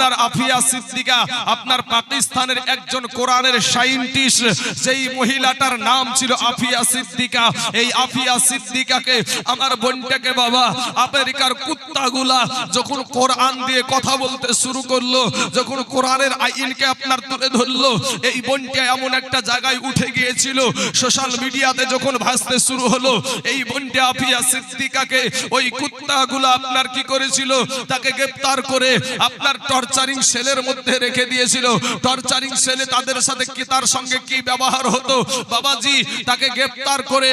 আপনার আফিয়া সিদ্দিকা, আপনার পাকিস্তানের একজন কোরআনের সাইন্টিস্ট, যেই মহিলাটার নাম ছিল আফিয়া সিদ্দিকা। এই আফিয়া সিদ্দিকাকে আমার বোনটাকে বাবা, আমেরিকার কুত্তাগুলা যখন কোরআন দিয়ে কথা বলতে শুরু করল, যখন কোরআনের আইনকে আপনার তুলে ধরলো, এই বোনটা এমন একটা জায়গায় উঠে গিয়েছিল, সোশ্যাল মিডিয়াতে যখন ভাসতে শুরু হলো, এই বোনটা আফিয়া সিদ্দিকাকে ওই কুত্তাগুলো আপনার কি করেছিল? তাকে গ্রেপ্তার করে আপনার টর্চারিং সেলের মধ্যে রেখে দিয়েছিল। টর্চারিং সেলে তাদের সাথে কি তার সঙ্গে কি ব্যবহার হতো? বাবাজি তাকে গ্রেফতার করে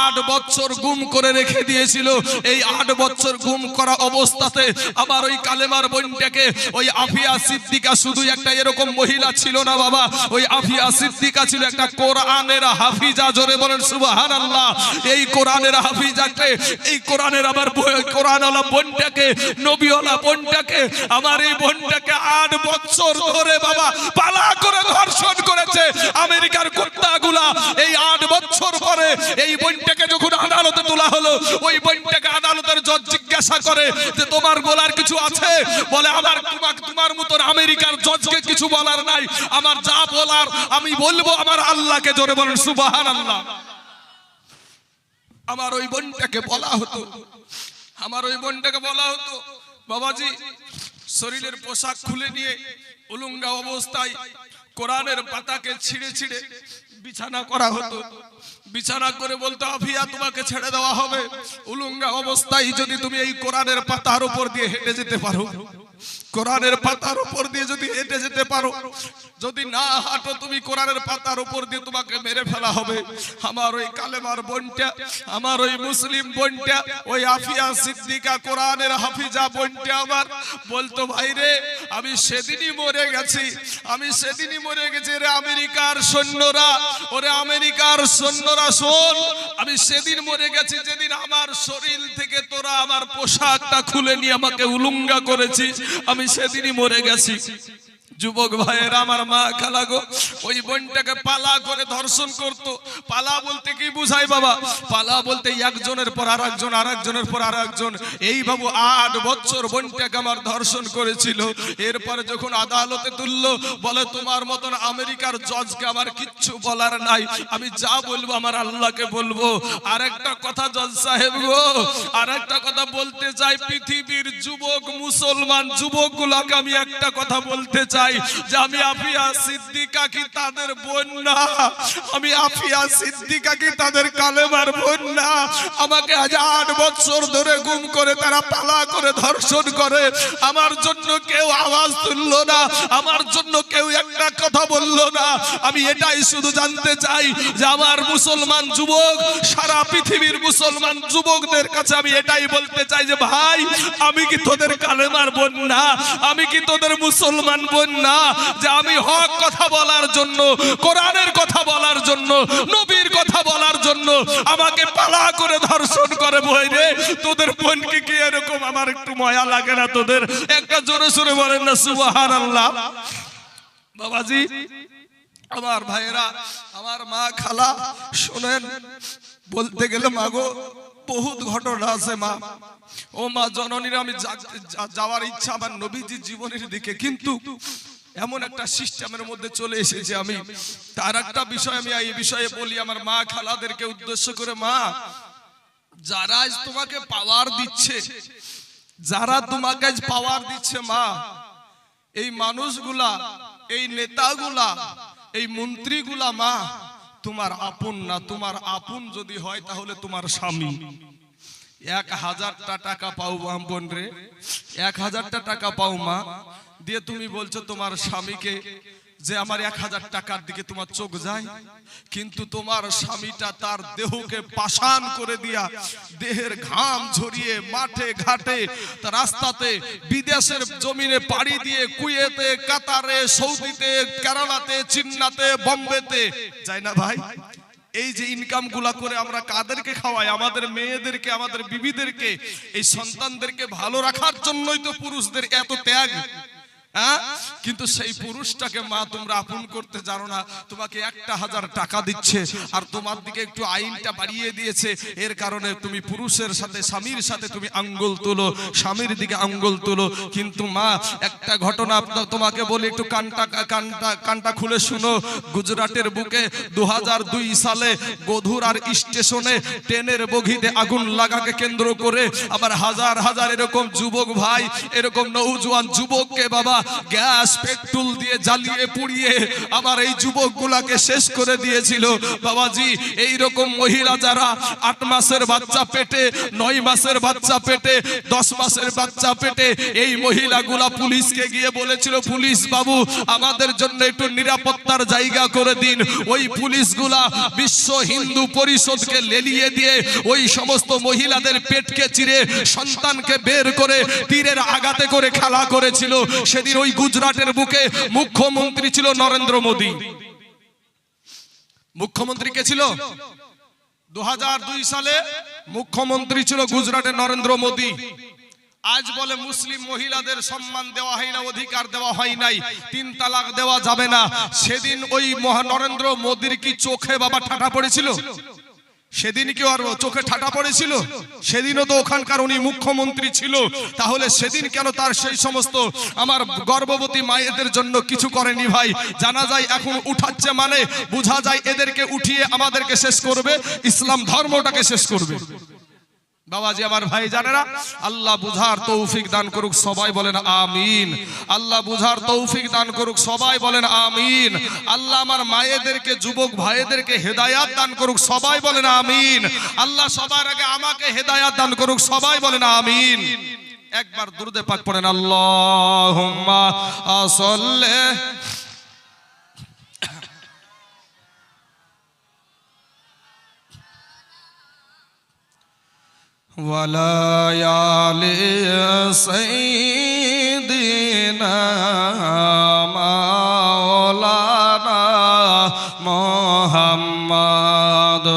আট বছর গুম করে রেখে দিয়েছিল। এই আট বছর গুম করা অবস্থাতে আবার ওই কালেমার বোনটাকে, ওই আফিয়া সিদ্দিকা শুধু একটা এরকম মহিলা ছিল না বাবা, ওই আফিয়া সিদ্দিকা ছিল একটা কোরআনের হাফিজা। জোরে বলেন সুবাহান আল্লাহ এই কোরআনের হাফিজাকে, এই কোরআনের আবার কোরআনওয়ালা বোনটাকে, নবীওয়ালা বোনটাকে, আমার এই বোনটাকে আট বছর ধরে বাবা পালা করে ধর্ষণ করেছে। আমেরিকার কুত্তাগুলা এই আট বছর পরে এই বোনটাকে যখন আদালতে তোলা হলো, ওই বোনটাকে আদালতের জজ জিজ্ঞাসা করে যে, তোমার বলার কিছু আছে? বলে, আমার তোমার তোমার মতন আমেরিকার জজকে কিছু বলার নাই। আমার যা বলার, আমি বলব আমার আল্লাহকে জোরে বলেন সুবাহান আল্লাহ আমার ওই বোনটাকে বলা হতো। আমার ওই বোনটাকে বলা হতো। বাবাজি শরীরের পোশাক খুলে নিয়ে উলুঙ্গা অবস্থায় কোরআনের পাতাকে ছিঁড়ে ছিঁড়ে বিছানা করা হতো। বিছানা করে বলতো, আফিয়া, তোমাকে ছেড়ে দেওয়া হবে। উলুঙ্গা অবস্থায় যদি তুমি এই কোরআনের পাতার উপর দিয়ে হেঁটে যেতে পারো, কোরআনের পাতার উপর দিয়ে যদি হেঁটে যেতে পারো যদি না হাঁটো তুমি কোরআনের পাতার উপর দিয়ে তোমাকে মেরে ফেলা হবে। আমার ওই কালেমার বোনটা, আমার ওই মুসলিম বোনটা, ওই আফিয়া সিদ্দিকা কোরআনের হাফিজা বোনটা আমার। বলতো, ভাই রে, আমি সেদিনই মরে গেছি, আমি সেদিনই মরে গেছি। রে আমেরিকার সৈন্যরা, ওরে আমেরিকার সৈন্যরা শোন, আমি সেদিন মরে গেছি যেদিন আমার শরীর থেকে তোরা আমার পোশাকটা খুলে নিয়ে আমাকে উলুঙ্গা করেছিস। আমি সেদিনই মরে গেছি। যুবক ভাইয়ের আমার মা খালা গো, ওই বোনটাকে পালা করে ধর্ষণ করত। পালা বলতে কি বুঝাই বাবা? পালা বলতে একজনের পর আর একজন আর একজনের পর আর একজন এই বাবু আট বছর বোনটাকে আমার ধর্ষণ করেছিল। এরপরে যখন আদালতে তুললো, বলে, তোমার মতন আমেরিকার জজকে আমার কিচ্ছু বলার নাই। আমি যা বলব আমার আল্লাহকে বলব। আর একটা কথা জজ সাহেব গো আর একটা কথা বলতে চাই। পৃথিবীর যুবক, মুসলমান যুবক গুলাকে আমি একটা কথা বলতে চাই। যে আমি আফিয়া সিদ্দিকা কি তাদের বোন আমি আফিয়া সিদ্দিকা কি তাদের কালেমার বোন আমাকে আজ আট বছর ধরে গুম করে তারা পালা করে ধর্ষণ করে। আমার জন্য কেউ আওয়াজ তুললো না। আমার জন্য কেউ একটা কথা বলল না। আমি এটাই শুধু জানতে চাই যে আমার মুসলমান যুবক, সারা পৃথিবীর মুসলমান যুবকদের কাছে আমি এটাই বলতে চাই যে ভাই, আমি কি তোদের কালেমার বোন না? আমি কি তোদের মুসলমান বোন না যে আমি হক কথা বলার জন্য, কোরআনের কথা বলার জন্য, নবীর কথা বলার জন্য আমাকে পালা করে ধর্ষণ করে বই রে। তোদের বোনকে কি এরকম? আমার একটু ময়া লাগে না তোদের। একটা জোরে সোরে বলেন না সুবাহান আল্লাহ বাবাজি, আমার ভাইয়েরা, আমার মা খালা, শোনেন, বলতে গেলে মাগো বহুত ঘটনা আছে, মা। ও মা, জননীর আমি যাওয়ার ইচ্ছা আমার নবীজির জীবনের দিকে, কিন্তু এমন একটা সিস্টেমের মধ্যে চলে এসেছে আমি। তার একটা বিষয় আমি এই বিষয়ে বলি, আমার মা খালাদেরকে উদ্দেশ্য করে, মা, যারা আজ তোমাকে পাওয়ার দিচ্ছে, যারা তোমাকে আজ পাওয়ার দিচ্ছে, মা, এই মানুষগুলা, এই নেতাগুলা, এই মন্ত্রীগুলা, মা তোমার আপন না, তোমার আপন যদি হয় তাহলে তোমার স্বামী। এক হাজারটা টাকা পাও বোন রে, এক হাজারটা টাকা পাও মা। দিয়ে তুমি বলছো তোমার স্বামীকে যে আমার এক হাজার টাকার দিকে তোমার চোখ যায়, কিন্তু তোমার স্বামীটা তার দেহকে পাশান করে দিয়া দেহের ঘাম ঝরিয়ে মাঠে ঘাটে রাস্তাতে বিদেশের জমিনে পাড়ি দিয়ে কুয়েতে, কাতারে, সৌদিতে, কেরালাতে, চিন্নাতে, বম্বেতে। যায় না ভাই? এই যে ইনকামগুলা করে আমরা কাদেরকে খাওয়াই? আমাদের মেয়েদেরকে, আমাদের বিবিদেরকে, এই সন্তানদেরকে ভালো রাখার জন্যই তো পুরুষদের এত ত্যাগ। হ্যাঁ? কিন্তু সেই পুরুষটাকে মা তোমরা আপন করতে জানো না তোমাকে একটা হাজার টাকা দিচ্ছে আর তোমার দিকে একটু আইনটা বাড়িয়ে দিয়েছে। এর কারণে তুমি পুরুষের সাথে স্বামীর সাথে তুমি আঙ্গুল তুলো স্বামীর দিকে আঙ্গুল তুলো। কিন্তু মা একটা ঘটনা আপনার তোমাকে বলি একটু কানটা কানটা কানটা খুলে শুনো। গুজরাটের বুকে দু হাজার দুই সালে গধুরার স্টেশনে ট্রেনের বগিতে আগুন লাগাকে কেন্দ্র করে আবার হাজার হাজার এরকম যুবক ভাই এরকম নৌজওয়ান যুবককে বাবা গ্যাস, পেট্রোল দিয়ে জ্বালিয়ে পুড়িয়ে আবার এই যুবকগুলাকে শেষ করে দিয়েছিল। বাবাজি এই রকম মহিলা যারা আট মাসের বাচ্চা পেটে, নয় মাসের বাচ্চা পেটে, দশ মাসের বাচ্চা পেটে, এই মহিলাগুলা পুলিশকে গিয়ে বলেছিল, পুলিশ বাবু, আমাদের জন্য একটু নিরাপত্তার জায়গা করে দিন। ওই পুলিশগুলা বিশ্ব হিন্দু পরিষদকে লেলিয়ে দিয়ে ওই সমস্ত মহিলাদের পেটকে চিরে সন্তানকে বের করে তীরের আঘাতে করে খেলা করেছিল। সেদিন ওই গুজরাটের বুকে মুখ্যমন্ত্রী ছিল নরেন্দ্র মোদী। মুখ্যমন্ত্রী কে ছিল? দু সালে মুখ্যমন্ত্রী ছিল গুজরাটের নরেন্দ্র মোদী। আজ বলে মুসলিম মহিলাদের সম্মান দেওয়া হয় না, অধিকার দেওয়া হয় নাই, তিন তালাক দেওয়া যাবে না। সেদিন ওই মহা নরেন্দ্র মোদীর কি চোখে বাবা ঠাটা পড়েছিল? সেদিন কি আর চোখে ঠাটা পড়েছিল? সেদিনও তো ওখানকার উনি মুখ্যমন্ত্রী ছিল। তাহলে সেদিন কেন তার সেই সমস্ত আমার গর্ভবতী মায়েদের জন্য কিছু করেনি ভাই? জানা যায় এখন উঠাচ্ছে মানে বোঝা যায় এদেরকে উঠিয়ে আমাদেরকে শেষ করবে, ইসলাম ধর্মটাকে শেষ করবে। বাবাজি, আমার ভাই জানেরা, আল্লাহ বুঝার তৌফিক দান করুক, সবাই বলেন আমিন। আল্লাহ বুঝার তৌফিক দান করুক, সবাই বলেন আমিন। আল্লাহ আমার মায়েদেরকে, যুবক ভাইদেরকে হেদায়াত দান করুক, সবাই বলেন আমিন। আল্লাহ সবার আগে আমাকে হেদায়াত দান করুক, সবাই বলেন আমিন। একবার দুরুদে পাক পড়েন, আল্লাহুম্মা সাল্লি وليالي سيدنا مولانا محمد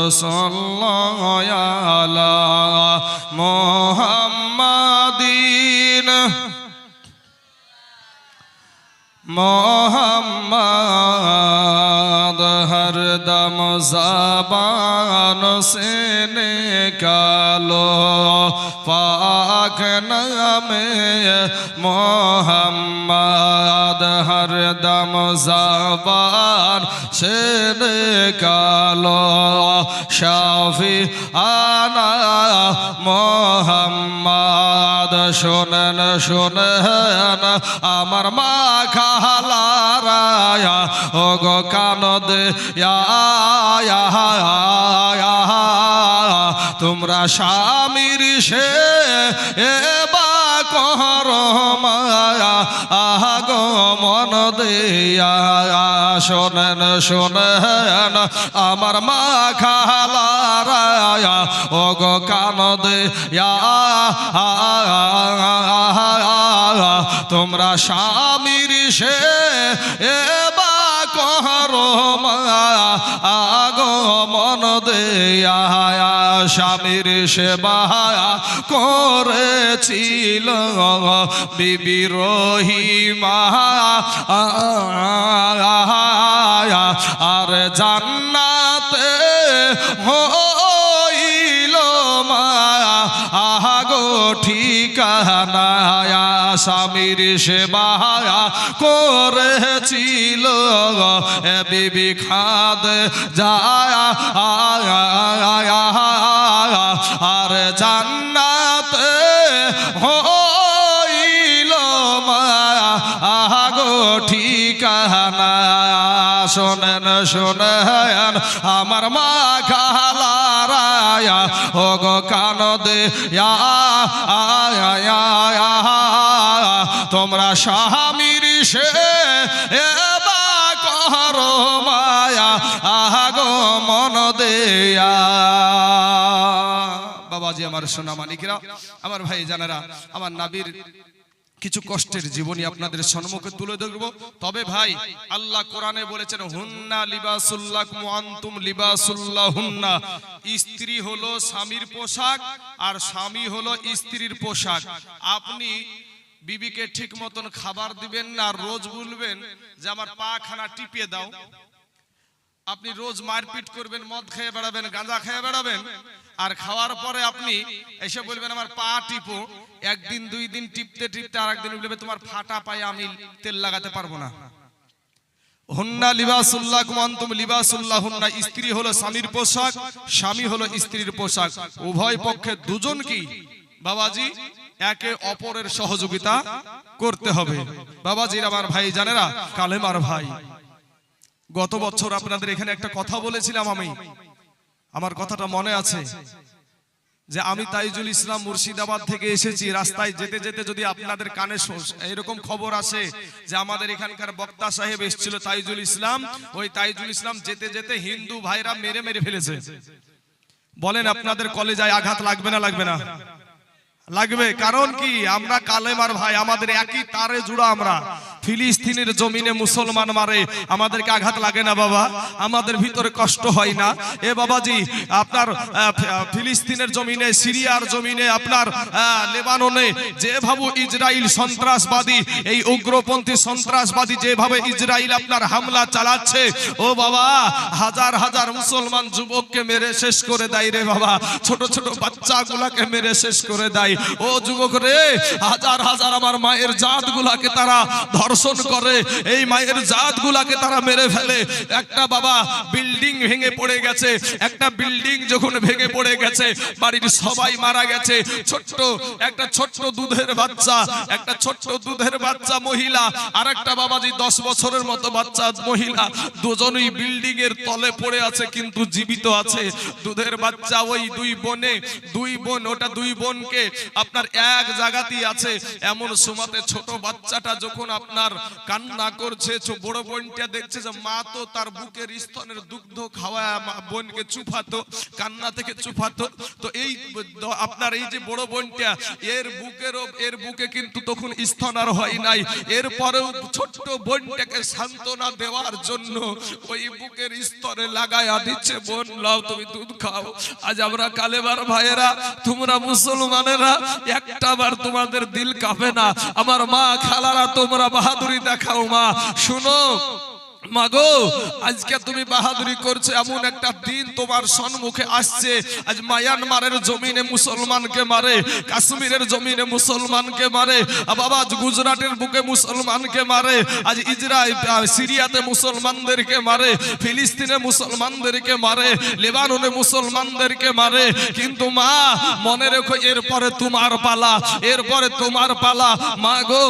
صلى الله على محمد محمد ہر دم زبان سے नाम मोहम्मद हर दम जबान से निकालो शाफी आना মোহাম্মদ শোনেন শোনেন আমার মা খালারায়া ও গো কান দে তোমরা স্বামীর সে এবা কর মায়া মন দিয়া, শোনেন শোনেন, আমার মা খালারায়া, ও গো কান দিয়া, তোমরা স্বামীর সে এবা কর মায়া আগ মন দেয়া স্বামীর সেবা করেছিল। বিবি রহিমা, আর জান্নাতে হইল মায়া আহাগো ঠিকানা, স্বামীর সেবা করেছিল। বিবি খাদ যায়। আর জান্নাতে হইল মায়া। আহাগো ঠিকানা, শোনেন শোনেন, আমার মা খালারায়া ও গো কান দে তোমরা স্বামীর সে কর মায়া। আহাগো মন দেয়া বাবাজি আমার সোনা মানিকরা আমার ভাই জানারা আমার নাবির কিছু কষ্টের জীবনী আপনাদের সম্মুখে তুলে ধরব। তবে ভাই, আল্লাহ কোরআনে বলেছেন, হুন্না লিবাসুল্লাহ মুআন্তুম লিবাসুল্লাহ হুন্না স্ত্রী হলো স্বামীর পোশাক আর স্বামী হলো স্ত্রীর পোশাক। আপনি বিবিকে ঠিক মতন খাবার দিবেন না, রোজ বলবেন যে, আমার পা খানা টিপিয়ে দাও। আপনি রোজ মারপিট করবেন, মদ খেয়ে বেড়াবেন, গাঁজা খেয়ে বেড়াবেন, আর খাওয়ার পরে আপনি এসে বলবেন, আমার পা টিপো। একদিন, দুই দিন টিপতে টিপতে আর একদিন বলবে, তোমার ফাটা পায়ে আমি তেল লাগাতে পারব না। হুন্না লিবাসুল্লাহ কুমান্তুম লিবাসুল্লাহ হুন্না, স্ত্রী হলো স্বামীর পোশাক, স্বামী হলো স্ত্রীর পোশাক। উভয় পক্ষে দুজন কি? বাবাজি, একে অপরের সহযোগিতা করতে হবে। বাবাজির আমার ভাই জানেরা কালেমার ভাই। গত বছর আপনাদের এখানে একটা কথা বলেছিলাম আমি। আমার কথাটা মনে আছে যে আমি তাইজুল ইসলাম মুর্শিদাবাদ থেকে এসেছি, রাস্তায় যেতে যেতে যদি আপনাদের কানে এরকম খবর আসে যে আমাদের এখানকার বক্তা সাহেব এসেছিল তাইজুল ইসলাম, ওই তাইজুল ইসলাম যেতে যেতে হিন্দু ভাইরা মেরে মেরে ফেলেছে। বলেন আপনাদের কলেজায় আঘাত লাগবে না লাগবে না? লাগবে, কারণ কি? আমরা কালেমার ভাই, আমাদের একই তারে জুড়া আমরা। ফিলিস্তিনের জমিনে মুসলমান মারে, আমাদেরকে আঘাত লাগে না বাবা। আমাদের ভিতরে কষ্ট হয় না। এ বাবাজি, আপনার ফিলিস্তিনের জমিনে, সিরিয়ার জমিনে, আপনার লেবাননে যেভাবে ইসরায়েল সন্ত্রাসবাদী, এই উগ্রপন্থী সন্ত্রাসবাদী যেভাবে ইসরায়েল আপনার হামলা চালাচ্ছে, ও বাবা, হাজার হাজার মুসলমান যুবককে মেরে শেষ করে দেয় রে বাবা। ছোট ছোট বাচ্চাগুলাকে মেরে শেষ করে দেয়। ও যুবক রে, হাজার হাজার আমার মায়ের জাত গুলাকে তারা ধর্ষণ করে। এই মায়ের জাত গুলাকে তারা মেরে ফেলে। একটা বাবা বিল্ডিং ভেঙে পড়ে গেছে। একটা বিল্ডিং যখন ভেঙে পড়ে গেছে, বাড়ির সবাই মারা গেছে। ছোট্ট, একটা ছোট্ট দুধের বাচ্চা, একটা ছোট্ট দুধের বাচ্চা মহিলা, আর একটা বাবাজি দশ বছরের মতো বাচ্চা মহিলা, দুজনই বিল্ডিং এর তলে পড়ে আছে, কিন্তু জীবিত আছে। দুধের বাচ্চা ওই দুই বোনে, দুই বোন, ওটা দুই বোনকে আপনার এক জায়গাতেই আছে। এমন সময়তে ছোট বাচ্চাটা যখন আপনার কান্না করছে বড় বোনটা দেখছে যে মা তো তার বুকের স্তনের দুগ্ধ খাওয়ায়, মা- বোনকে চুফাতো কান্না থেকে চুফাতো তো এই আপনার এই যে বড় বোনটা, এর বুকেরও এর বুকে কিন্তু তখন স্তন আর হয় নাই। এরপরেও ছোট্ট বোনটাকে সান্ত্বনা দেওয়ার জন্য ওই বুকের স্তরে লাগায়া দিচ্ছে, বোন, লাও, তুমি দুধ খাও। আজ আমরা কালেবার ভাইয়েরা, তোমরা মুসলমানেরা, একটা বার তোমাদের দিল কাঁপে না। আমার মা খালারা, তোমরা বাহাদুরি দেখাও মা। শুনো, মাগো, আজকে তুমি বাহাদুরি করছ, এমন একটা দিন তোমার সম্মুখে আসছে। আজ মায়ানমারের জমিনে মুসলমানকে মারে, কাশ্মীরের জমিনে মুসলমানকে মারে বাবা গুজরাটের বুকে মুসলমানকে মারে, আজ ইসরায়েল সিরিয়াতে মুসলমানদেরকে মারে, ফিলিস্তিনে মুসলমানদেরকে মারে, লেবাননে মুসলমানদেরকে মারে। কিন্তু মা, মনে রেখো, এরপরে তোমার পালা, এরপরে তোমার পালা। মা গো